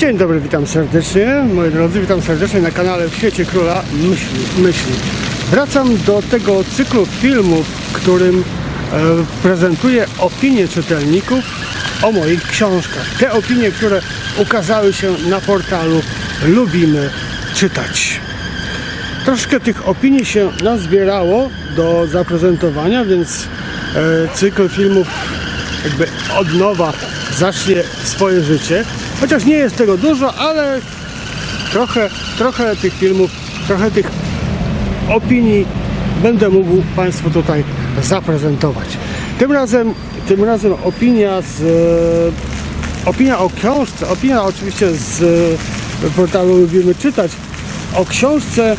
Dzień dobry, witam serdecznie. Moi drodzy, witam serdecznie na kanale W Świecie Króla Myśli. myśli. Wracam do tego cyklu filmów, w którym e, prezentuję opinie czytelników o moich książkach. Te opinie, które ukazały się na portalu Lubimy Czytać. Troszkę tych opinii się nazbierało do zaprezentowania, więc e, cykl filmów jakby od nowa zacznie swoje życie. Chociaż nie jest tego dużo, ale trochę, trochę tych filmów, trochę tych opinii będę mógł Państwu tutaj zaprezentować. Tym razem, tym razem opinia z opinia o książce, opinia oczywiście z portalu Lubimy Czytać, o książce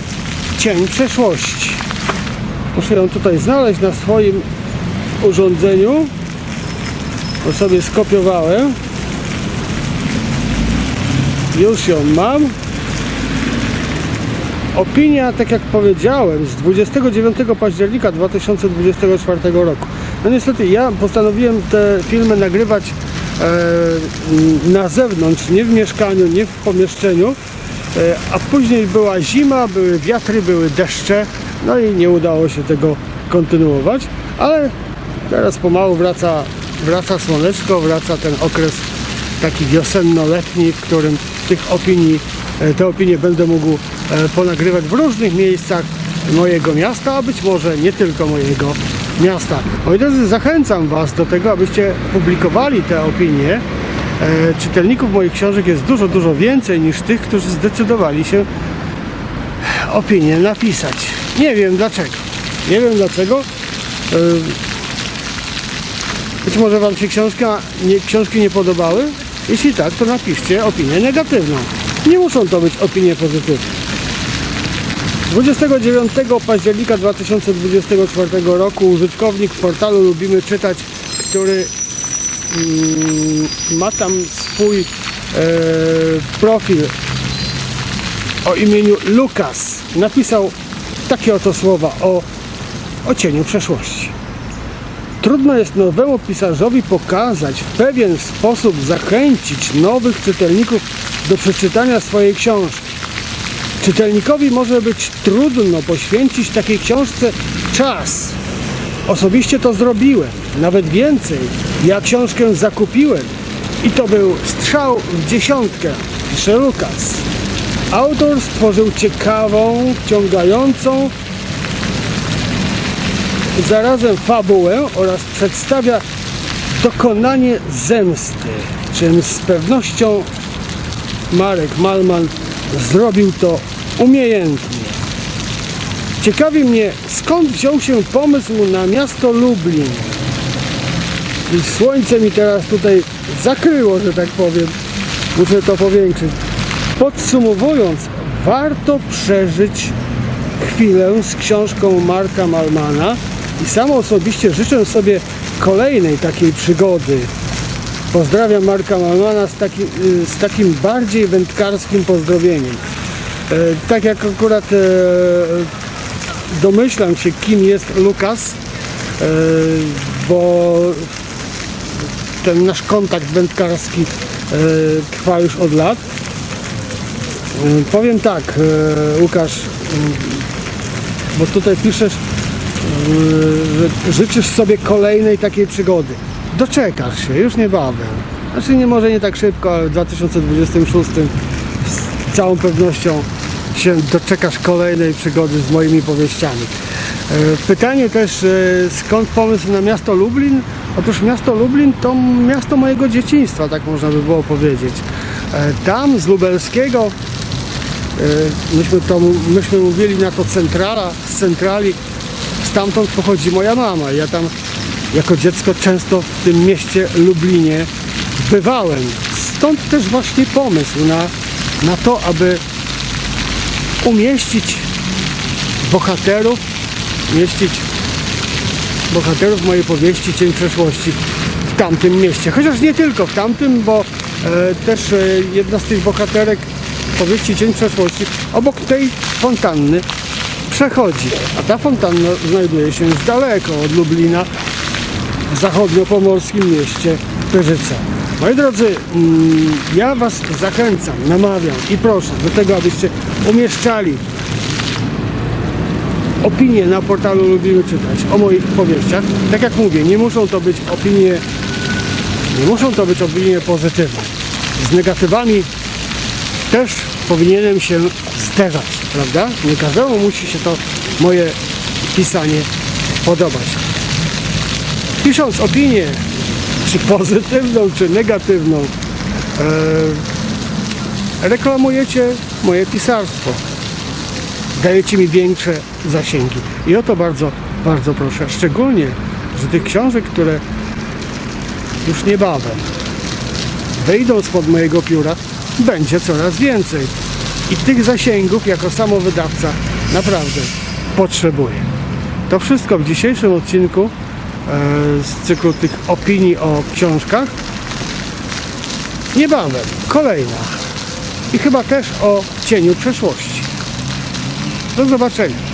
Cień Przeszłości. Muszę ją tutaj znaleźć na swoim urządzeniu. To sobie skopiowałem. Już ją mam. Opinia, tak jak powiedziałem, z 29 października 2024 roku. No niestety ja postanowiłem te filmy nagrywać e, na zewnątrz, nie w mieszkaniu, nie w pomieszczeniu, e, a później była zima, były wiatry, były deszcze, no i nie udało się tego kontynuować, ale teraz pomału wraca, wraca słoneczko, wraca ten okres taki wiosenno-letni, w którym tych opinii, e, te opinie będę mógł e, ponagrywać w różnych miejscach mojego miasta, a być może nie tylko mojego miasta. Moi drodzy, zachęcam Was do tego, abyście publikowali te opinie. E, Czytelników moich książek jest dużo, dużo więcej niż tych, którzy zdecydowali się opinię napisać. Nie wiem dlaczego. Nie wiem dlaczego. Być może Wam się książka, nie, książki nie podobały? Jeśli tak, to napiszcie opinię negatywną. Nie muszą to być opinie pozytywne. 29 października 2024 roku użytkownik portalu Lubimy Czytać, który mm, ma tam swój e, profil o imieniu Lukas, napisał takie oto słowa o, o cieniu przeszłości. Trudno jest nowemu pisarzowi pokazać, w pewien sposób zachęcić nowych czytelników do przeczytania swojej książki. Czytelnikowi może być trudno poświęcić takiej książce czas. Osobiście to zrobiłem, nawet więcej. Ja książkę zakupiłem i to był strzał w dziesiątkę, pisze Lukas. Autor stworzył ciekawą, wciągającą zarazem fabułę oraz przedstawia dokonanie zemsty, czym z pewnością Marek Malman zrobił to umiejętnie. Ciekawi mnie, skąd wziął się pomysł na miasto Lublin. I słońce mi teraz tutaj zakryło, że tak powiem. Muszę to powiększyć. Podsumowując, warto przeżyć chwilę z książką Marka Malmana i sam osobiście życzę sobie kolejnej takiej przygody. Pozdrawiam Marka Malmana z takim, y, z takim bardziej wędkarskim pozdrowieniem. E, Tak jak akurat e, domyślam się, kim jest Lukas, e, bo ten nasz kontakt wędkarski e, trwa już od lat. E, Powiem tak, e, Łukasz, bo tutaj piszesz, życzysz sobie kolejnej takiej przygody. Doczekasz się, już niebawem. Znaczy nie może nie tak szybko, ale w 2026 z całą pewnością się doczekasz kolejnej przygody z moimi powieściami. E, Pytanie też, e, skąd pomysł na miasto Lublin? Otóż miasto Lublin to miasto mojego dzieciństwa, tak można by było powiedzieć. E, Tam z lubelskiego myśmy, to, myśmy mówili na to centrala, z centrali, stamtąd pochodzi moja mama. Ja tam jako dziecko często w tym mieście Lublinie bywałem. Stąd też właśnie pomysł na, na to, aby umieścić bohaterów, umieścić bohaterów mojej powieści Cień Przeszłości w tamtym mieście. Chociaż nie tylko w tamtym, bo e, też e, jedna z tych bohaterek powieści Cień Przeszłości obok tej fontanny przechodzi. A ta fontanna znajduje się już daleko od Lublina w zachodniopomorskim mieście Pyrzyce. Moi drodzy, mm, ja Was zachęcam, namawiam i proszę do tego, abyście umieszczali opinie na portalu Lubimy Czytać o moich powieściach. Tak jak mówię, nie muszą to być opinie, nie muszą to być opinie pozytywne. Z negatywami też powinienem się zderzać, prawda? Nie każdemu musi się to moje pisanie podobać. Pisząc opinię, czy pozytywną, czy negatywną, e, reklamujecie moje pisarstwo. Dajecie mi większe zasięgi. I o to bardzo, bardzo proszę. Szczególnie, że tych książek, które już niebawem wyjdą spod mojego pióra, będzie coraz więcej. I tych zasięgów jako samowydawca naprawdę potrzebuję. To wszystko w dzisiejszym odcinku e, z cyklu tych opinii o książkach. Niebawem kolejna. I chyba też o cieniu przeszłości. Do zobaczenia.